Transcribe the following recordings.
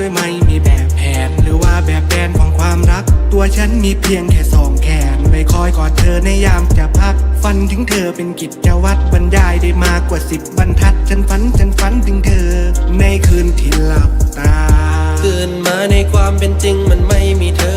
โดยไม่มีแบบแผน หรือว่าแบบแผนของความรัก ตัวฉันมีเพียงแค่สองแขนไปคอยกอดเธอในยามจะพัก ฝันถึงเธอเป็นกิจวัตรบรรยายได้มากกว่าสิบบรรทัด ฉันฝันฉันฝันถึงเธอ ในคืนที่หลับตาตื่นมาในความเป็นจริงมันไม่มีเธอ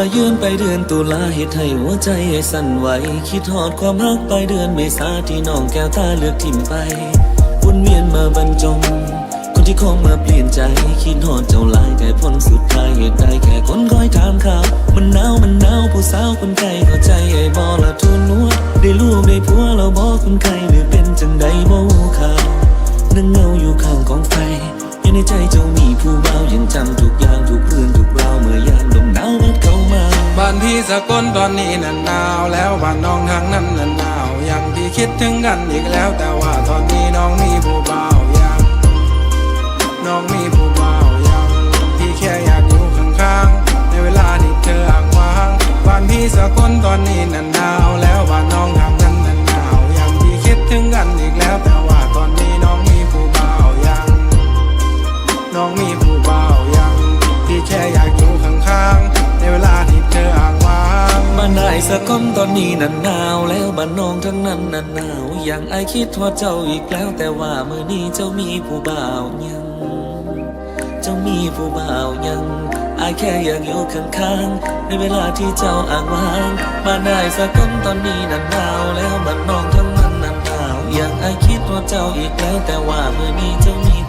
วมายืนไปเดือนตุลาเหตุให้หัวใจสั่นไหว คิดหอดความรักไปเดือนเมษาที่น้องแก้วตาเลือกทิมไปวนเวียนมาบรรจง คนที่คงมาเปลี่ยนใจ คิดหอดเจ้าลายแต่ผลสุดท้ายเหตุใดแค่คนคอยถามข่าว มันหนาวมันหนาวผู้สาวคนไกลเข้าใจไอ้บอละทุนนัวได้ลูกได้ผัวเราบอกคนไกลหรือเป็นจังใดบ่รู้ข่าวนั่งเงาอยู่ข้างกองไฟ ในใจเจ้ามีผู้เบายังจำทุกอย่างทุกเรื่องทุกราวเมื่อยามลมหนาวพัดเข้ามา บ้านพี่สกลตอนนี้นั้นหนาวแล้วบ้านน้องทางนั้นนั้นหนาวยังพี่คิดถึงกันอีกแล้ว แต่ว่าตอนนี้น้องมีผู้บ่ายังน้องมีผู้บ่า ก้อนตอนนี้นั้นหนาวแล้วบ้านน้องทั้งนั้นนั้นหนาว อย่างไอคิดทอดเจ้าอีกแล้ว แต่ว่าเมื่อนี้เจ้ามีผู้บ่าวยัง เจ้ามีผู้บ่าวยังอายแค่อยากอยู่ข้างๆ ในเวลาที่เจ้าอ่างว่างบ้านนายสะก้อนตอนนี้นั้นหนาวแล้วบ้านน้องทั้งนั้นนั้นหนาว อย่างไอคิดว่าเจ้าอีกแล้ว แต่ว่าเมื่อนี้เจ้ามี